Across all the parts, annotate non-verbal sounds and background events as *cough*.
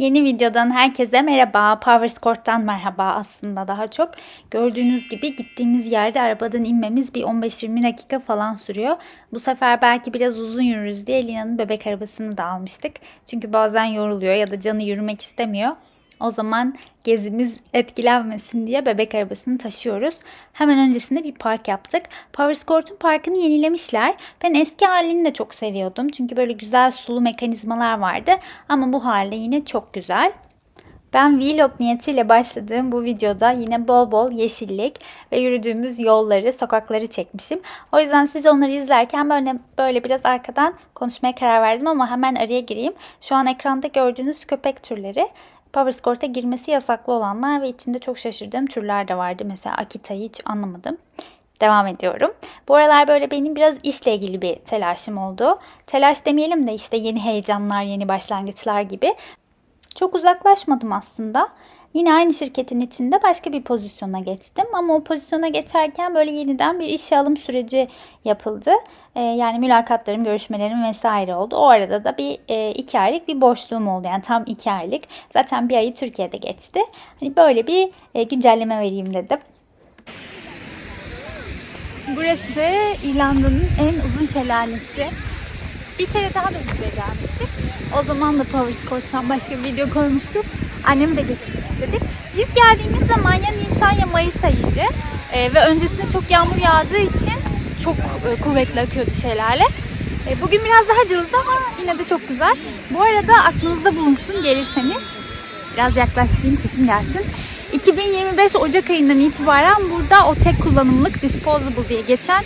Yeni videodan herkese merhaba. Powerscourt'tan merhaba aslında daha çok. Gördüğünüz gibi gittiğimiz yerde arabadan inmemiz bir 15-20 dakika falan sürüyor. Bu sefer belki biraz uzun yürürüz diye Lina'nın bebek arabasını da almıştık. Çünkü bazen yoruluyor ya da canı yürümek istemiyor. O zaman gezimiz etkilenmesin diye bebek arabasını taşıyoruz. Hemen öncesinde bir park yaptık. Powerscourt'un parkını yenilemişler. Ben eski halini de çok seviyordum. Çünkü böyle güzel sulu mekanizmalar vardı. Ama bu halde yine çok güzel. Ben vlog niyetiyle başladığım bu videoda yine bol bol yeşillik ve yürüdüğümüz yolları, sokakları çekmişim. O yüzden siz onları izlerken böyle böyle biraz arkadan konuşmaya karar verdim ama hemen araya gireyim. Şu an ekranda gördüğünüz köpek türleri Powerscourt'a girmesi yasaklı olanlar ve içinde çok şaşırdığım türler de vardı. Mesela Akita'yı hiç anlamadım. Devam ediyorum. Bu aralar böyle benim biraz işle ilgili bir telaşım oldu. Telaş demeyelim de işte yeni heyecanlar, yeni başlangıçlar gibi. Çok uzaklaşmadım aslında. Yine aynı şirketin içinde başka bir pozisyona geçtim. Ama o pozisyona geçerken böyle yeniden bir işe alım süreci yapıldı. Ee, yani mülakatlarım, görüşmelerim vesaire oldu. O arada da bir e, iki aylık bir boşluğum oldu. Yani tam iki aylık. Zaten bir ayı Türkiye'de geçti. Hani böyle bir e, güncelleme vereyim dedim. Burası İrlanda'nın en uzun şelalesi. Bir kere daha da buraya gelmiştik. O zaman da Powerscourt'tan başka bir video koymuştuk. Annemi de getirmek istedik. Biz geldiğimiz zaman ya Nisan ya Mayıs ayıydı. Ee, ve öncesinde çok yağmur yağdığı için çok e, kuvvetli akıyordu şelale. E, bugün biraz daha cılız ama yine de çok güzel. Bu arada aklınızda bulunsun gelirseniz. Biraz yaklaştırayım sesim gelsin. 2025 Ocak ayından itibaren burada o tek kullanımlık disposable diye geçen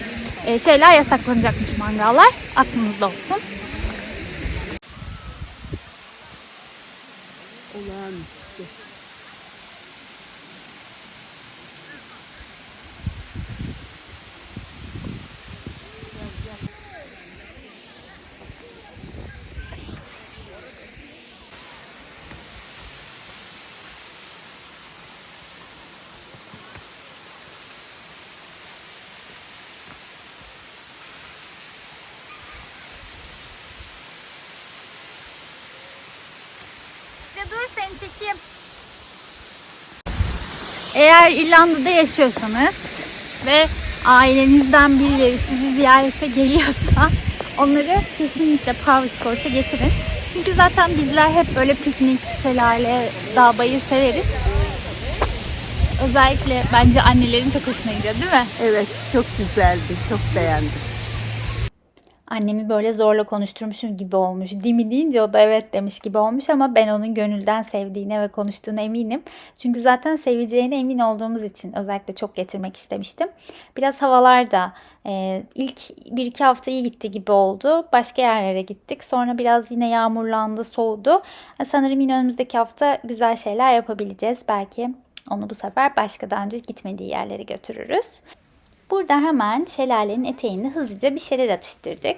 şeyler yasaklanacakmış mangallar. Aklınızda olsun. Olağanüstü. Ya çekeyim. Eğer İrlanda'da yaşıyorsanız ve ailenizden birileri sizi ziyarete geliyorsa onları kesinlikle Powerscourt'a getirin. Çünkü zaten bizler hep böyle piknik, şelale, dağ bayır severiz. Özellikle bence annelerin çok hoşuna gidiyor değil mi? Evet çok güzeldi. Çok beğendim. Annemi böyle zorla konuşturmuşum gibi olmuş. Değil mi deyince o da evet demiş gibi olmuş ama ben onun gönülden sevdiğine ve konuştuğuna eminim. Çünkü zaten seveceğine emin olduğumuz için özellikle çok getirmek istemiştim. Biraz havalar da e, ilk bir iki hafta iyi gitti gibi oldu. Başka yerlere gittik. Sonra biraz yine yağmurlandı, soğudu. Sanırım yine önümüzdeki hafta güzel şeyler yapabileceğiz. Belki onu bu sefer başka daha önce gitmediği yerlere götürürüz. Burada hemen şelalenin eteğinde hızlıca bir şeyler atıştırdık.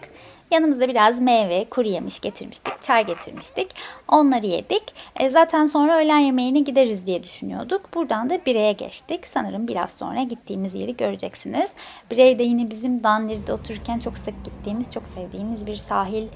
Yanımızda biraz meyve, kuru yemiş getirmiştik, çay getirmiştik. Onları yedik. E, zaten sonra öğlen yemeğine gideriz diye düşünüyorduk. Buradan da Birey'e geçtik. Sanırım biraz sonra gittiğimiz yeri göreceksiniz. Birey de yine bizim Danleri'de otururken çok sık gittiğimiz, çok sevdiğimiz bir sahil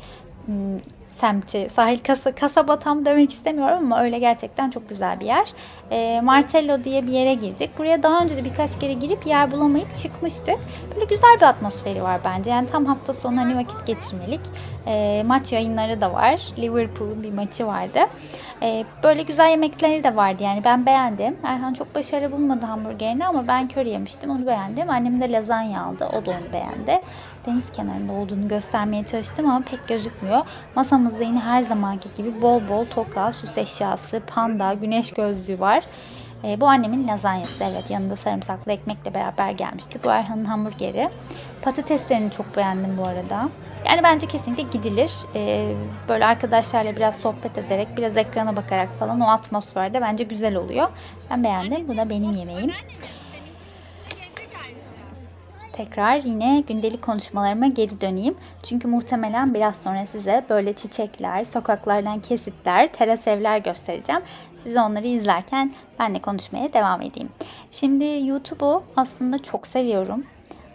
hmm, semti, sahil kasa, kasaba tam demek istemiyorum ama öyle gerçekten çok güzel bir yer. E, Martello diye bir yere girdik. Buraya daha önce de birkaç kere girip yer bulamayıp çıkmıştık. Böyle güzel bir atmosferi var bence. Yani tam hafta sonu hani vakit geçirmelik. E, maç yayınları da var. Liverpool'un bir maçı vardı. E, böyle güzel yemekleri de vardı yani ben beğendim. Erhan çok başarılı bulmadı hamburgerini ama ben köri yemiştim onu beğendim. Annem de lazanya aldı o da onu beğendi. Deniz kenarında olduğunu göstermeye çalıştım ama pek gözükmüyor. Masamızda yine her zamanki gibi bol bol toka, süs eşyası, panda, güneş gözlüğü var. E, bu annemin lazanyası evet yanında sarımsaklı ekmekle beraber gelmişti. Bu Erhan'ın hamburgeri. Patateslerini çok beğendim bu arada. Yani bence kesinlikle gidilir. E, böyle arkadaşlarla biraz sohbet ederek, biraz ekrana bakarak falan o atmosferde bence güzel oluyor. Ben beğendim. Bu da benim yemeğim. Tekrar yine gündelik konuşmalarıma geri döneyim. Çünkü muhtemelen biraz sonra size böyle çiçekler, sokaklardan kesitler, teras evler göstereceğim. Size onları izlerken ben de konuşmaya devam edeyim. Şimdi YouTube'u aslında çok seviyorum.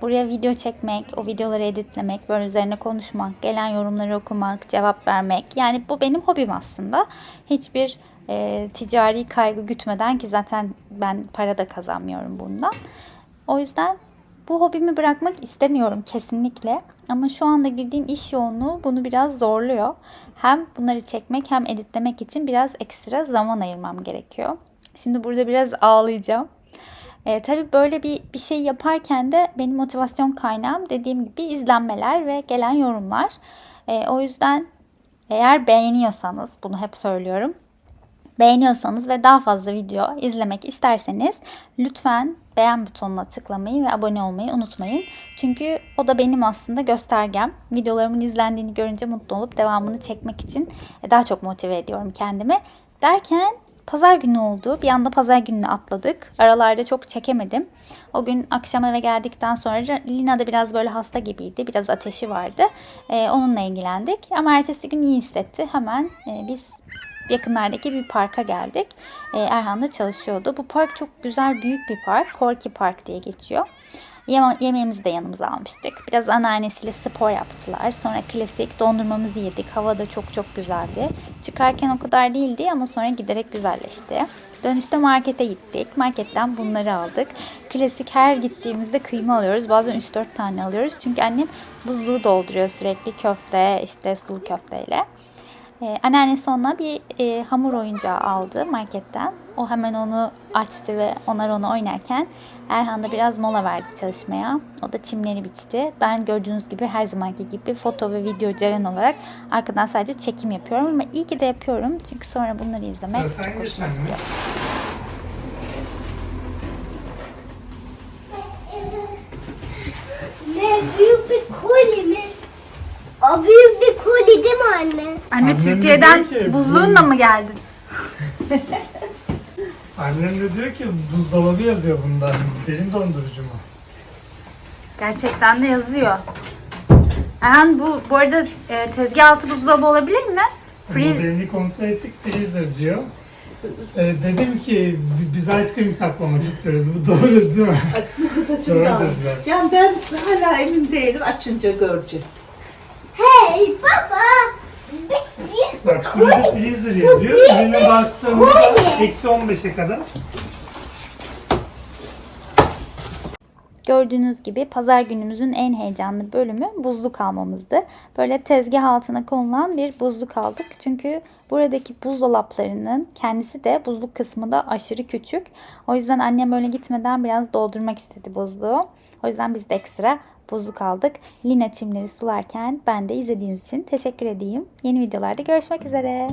Buraya video çekmek, o videoları editlemek, böyle üzerine konuşmak, gelen yorumları okumak, cevap vermek. Yani bu benim hobim aslında. Hiçbir e, ticari kaygı gütmeden ki zaten ben para da kazanmıyorum bundan. O yüzden bu hobimi bırakmak istemiyorum kesinlikle. Ama şu anda girdiğim iş yoğunluğu bunu biraz zorluyor. Hem bunları çekmek hem editlemek için biraz ekstra zaman ayırmam gerekiyor. Şimdi burada biraz ağlayacağım. E, tabii böyle bir, bir şey yaparken de benim motivasyon kaynağım dediğim gibi izlenmeler ve gelen yorumlar. E, o yüzden eğer beğeniyorsanız bunu hep söylüyorum. Beğeniyorsanız ve daha fazla video izlemek isterseniz lütfen beğen butonuna tıklamayı ve abone olmayı unutmayın. Çünkü o da benim aslında göstergem. Videolarımın izlendiğini görünce mutlu olup devamını çekmek için daha çok motive ediyorum kendimi. Derken pazar günü oldu. Bir anda pazar gününe atladık. Aralarda çok çekemedim. O gün akşam eve geldikten sonra Lina da biraz böyle hasta gibiydi. Biraz ateşi vardı. Ee, onunla ilgilendik. Ama ertesi gün iyi hissetti. Hemen e, biz yakınlardaki bir parka geldik. Ee, Erhan da çalışıyordu. Bu park çok güzel büyük bir park. Korki Park diye geçiyor. Yeme- yemeğimizi de yanımıza almıştık. Biraz anneannesiyle spor yaptılar. Sonra klasik dondurmamızı yedik. Hava da çok çok güzeldi. Çıkarken o kadar değildi ama sonra giderek güzelleşti. Dönüşte markete gittik. Marketten bunları aldık. Klasik her gittiğimizde kıyma alıyoruz. Bazen 3-4 tane alıyoruz. Çünkü annem buzluğu dolduruyor sürekli köfte, işte sulu köfteyle. Ee, anneannesi ona bir e, hamur oyuncağı aldı marketten. O hemen onu açtı ve onlar onu oynarken Erhan da biraz mola verdi çalışmaya. O da çimleri biçti. Ben gördüğünüz gibi her zamanki gibi foto ve video Ceren olarak arkadan sadece çekim yapıyorum. Ama iyi ki de yapıyorum. Çünkü sonra bunları izlemek Ya çok hoşuma gidiyor. Ne büyük bir koli mi? O büyük bir koli değil mi anne? Anne Annem de Türkiye'den diyor ki, buzluğunla mı geldin? *laughs* Annem de diyor ki buzdolabı yazıyor bunda. Derin dondurucu mu? Gerçekten de yazıyor. Erhan bu bu arada e, tezgah altı buzdolabı olabilir mi? Freeze, Modelini kontrol ettik freezer diyor. Ee, dedim ki "Bi- biz ice cream saklamak istiyoruz. Bu doğru değil mi? Açma saçım Doğru kaldı. dediler. Yani ben hala emin değilim. Açınca göreceğiz. Hey baba! Bak şurada freezer yazıyor. Ürüne baktığımda eksi 15'e kadar. Gördüğünüz gibi pazar günümüzün en heyecanlı bölümü buzluk almamızdı. Böyle tezgah altına konulan bir buzluk aldık. Çünkü buradaki buzdolaplarının kendisi de buzluk kısmı da aşırı küçük. O yüzden annem öyle gitmeden biraz doldurmak istedi buzluğu. O yüzden biz de ekstra buzluk aldık. Lina çimleri sularken ben de izlediğiniz için teşekkür edeyim. Yeni videolarda görüşmek üzere.